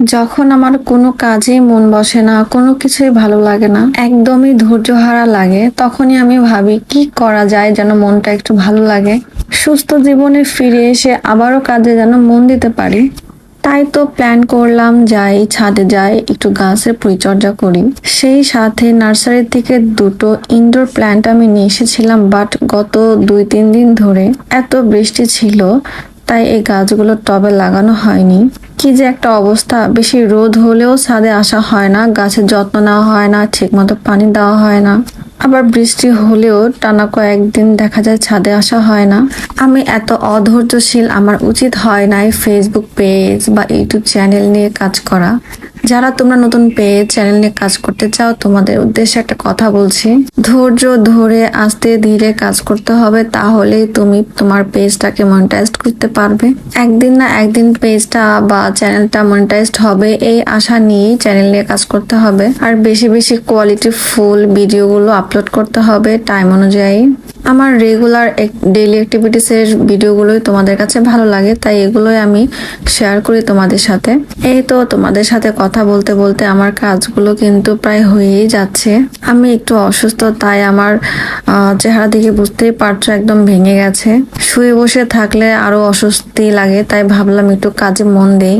যখন আমার কোনো কাজেই মন বসে না, কোনো কিছুই ভালো লাগে না, একদমই ধৈর্য হারা লাগে, তখনই আমি ভাবি, কি করা যায় যেন মনটা একটু ভালো লাগে। সুস্থ জীবনে ফিরে এসে আবারও কাজে যেন মন দিতে পারি। তাই তো প্ল্যান করলাম, যাই ছাদে যাই একটু গাছের পরিচর্যা করি। সেই সাথে নার্সারি থেকে দুটো ইনডোর প্ল্যান্ট আমি নিয়ে এসেছিলাম বাট গত দুই, তিন দিন ধরে এত বৃষ্টি ছিল, তাই এই গাছগুলো টবে লাগানো হয়নি। কি যে একটা অবস্থা। বেশি রোদ হলেও ছাদে আসা হয় না গাছের যত্ন নেওয়া হয় না, ঠিকমতো পানি দেওয়া হয় না। আবার বৃষ্টি হলেও টানা কয়েকদিন দেখা যায় ছাদে আসা হয় না। আমি এত অধৈর্যশীল, আমার উচিত হয় নাই ফেসবুক পেজ বা ইউটিউব চ্যানেল নিয়ে কাজ করা। যারা তোমরা নতুন পেজ চ্যানেল নিয়ে কাজ করতে চাও, তোমাদের উদ্দেশ্যে একটা কথা বলছি। ধৈর্য ধরে আস্তে ধীরে কাজ করতে হবে, তাহলেই তুমি তোমার পেজটাকে মনিটাইজ করতে পারবে। একদিন না একদিন পেজটা বা চ্যানেলটা মনিটাইজড হবে, এই আশা নিয়েই চ্যানেল নিয়ে কাজ করতে হবে। আর বেশি বেশি কোয়ালিটি ফুল ভিডিওগুলো আপলোড করতে হবে টাইম অনুযায়ী। আমার রেগুলার ডেইলি অ্যাক্টিভিটিসের ভিডিওগুলোই তোমাদের কাছে ভালো লাগে, তাই এগুলোই আমি শেয়ার করি তোমাদের সাথে। এই তো তোমাদের সাথে কথা বলতে বলতে আমার কাজগুলো কিন্তু প্রায় হয়েই যাচ্ছে। আমি একটু অসুস্থ, তাই আমার চেহারা দেখে বুঝতেই পারছ একদম ভেঙে গেছে। শুয়ে বসে থাকলে আরও অস্বস্তি লাগে, তাই ভাবলাম একটু কাজে মন দেই।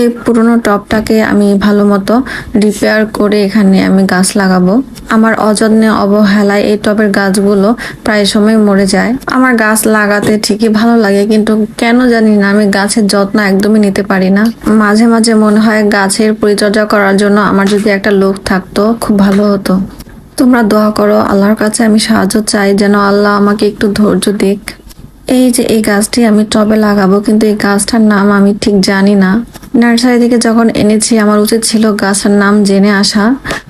এই পুরোনো টবটাকে আমি ভালো মতো রিপেয়ার করে এখানে আমি গাছ লাগাবো। আমার অযত্নে অবহেলায় এই টবের গাছগুলো প্রায় সময় মরে যায়। আমার গাছ লাগাতে ঠিকই ভালো লাগে, কিন্তু কেন জানি না আমি গাছের যত্ন একদমই নিতে পারি না। মাঝে মাঝে মনে হয় গাছের পরিচর্যা করার জন্য আমার যদি একটা লোক থাকতো, খুব ভালো হতো। তোমরা দোয়া করো, আল্লাহর কাছে আমি সাহায্য চাই, যেন আল্লাহ আমাকে একটু ধৈর্য দিক। এই যে এই গাছটি আমি টবে লাগাবো, কিন্তু এই গাছটার নাম আমি ঠিক জানি না। নার্সারি থেকে যখন এনেছি, আমার উচিত ছিল গাছটার নাম জেনে আসা।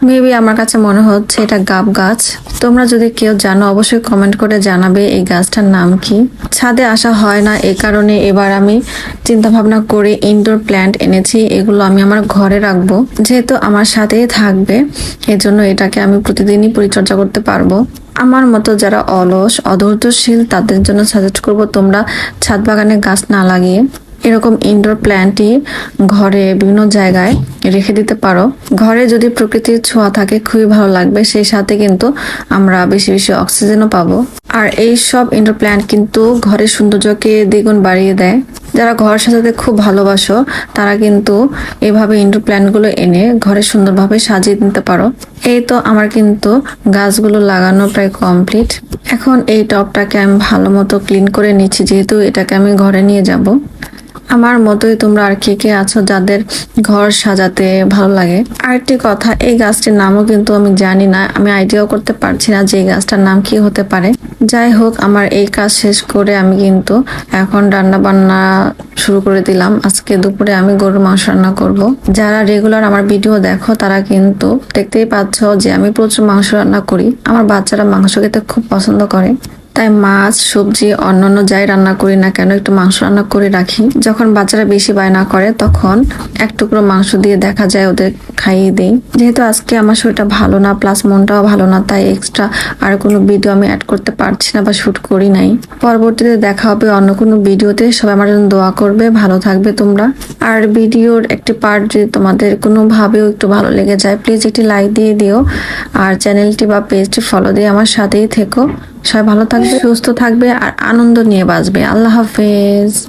মেবি আমার কাছে মনে হচ্ছে এটা গাব গাছ। তোমরা যদি কেউ জানো, অবশ্যই কমেন্ট করে জানাবে এই গাছটার নাম কি। ছাদে আসা হয় না এই কারণে এবার আমি চিন্তা ভাবনা করে ইনডোর প্ল্যান্ট এনেছি, এগুলো আমি আমার ঘরে রাখব। যেহেতু আমার সাথেই থাকবে, এজন্য এটাকে আমি প্রতিদিনই পরিচর্যা করতে পারব। আমার মতো যারা অলস, অধৈর্যশীল, তাদের জন্য সাজেস্ট করব তোমরা ছাদ বাগানে গাছ না লাগিয়ে এরকম ইনডোর প্ল্যান্টই ঘরে বিভিন্ন জায়গায় রেখে দিতে পারো। ঘরে যদি প্রকৃতির ছোঁয়া থাকে, খুবই ভালো লাগবে। সেই সাথে কিন্তু আমরা বেশি বেশি অক্সিজেনও পাবো। আর এই সব ইনডোর প্ল্যান্ট কিন্তু ঘরের সৌন্দর্যকে দ্বিগুণ বাড়িয়ে দেয়। যারা ঘর সাজাতে খুব ভালোবাসো, তারা কিন্তু এভাবে ইনডোর প্ল্যান্টগুলো এনে ঘরে সুন্দরভাবে সাজিয়ে নিতে পারো। এই তো আমার কিন্তু গাছগুলো লাগানো প্রায় কমপ্লিট এখন এই টবটাকে আমি ভালো মতো ক্লিন করে নিচ্ছি, যেহেতু এটাকে আমি ঘরে নিয়ে যাব। আমার মতোই তোমরা আর কে কে আছো যাদের ঘর সাজাতে ভালো লাগে? আরেকটি কথা, এই গাছটির নামও কিন্তু আমি জানি না, আমি আইডিয়াও করতে পারছি না যে এই গাছটার নাম কি হতে পারে। যাই হোক, আমার এই কাজ শেষ করে আমি কিন্তু এখন রান্না বান্না শুরু করে দিলাম। আজকে দুপুরে আমি গরুর মাংস রান্না করব। যারা রেগুলার আমার ভিডিও দেখো, তারা কিন্তু দেখতেই পাচ্ছ যে আমি প্রচুর মাংস রান্না করি। আমার বাচ্চারা মাংস খেতে খুব পছন্দ করে। তাই মাছ, সবজি, অন্যান্য যাই রান্না করি না কেন, একটু মাংস রান্না করে রাখি। যখন বাচ্চারা বেশি বায়না করে, তখন এক টুকরো মাংস দিয়ে দেখা যায় ওদের খাইয়ে দিই। যেহেতু আজকে আমার শরীরটা ভালো না প্লাস মনটাও ভালো না, তাই এক্সট্রা আর কোনো ভিডিও আমি অ্যাড করতে পারছি না বা শুট করি নাই। পরবর্তীতে দেখা হবে অন্য কোনো ভিডিওতে সবাই আমার জন্য দোয়া করবে। ভালো থাকবে তোমরা। আর ভিডিওর একটি পার্ট যদি তোমাদের কোনোভাবেও একটু ভালো লেগে যায় প্লিজ একটি লাইক দিয়ে দিও। আর চ্যানেলটি বা পেজটি ফলো দিয়ে আমার সাথেই থেকো। সবাই ভালো থাকবে। সুস্থ থাকবে আর আনন্দ নিয়ে বাঁচবে। আল্লাহ হাফেজ।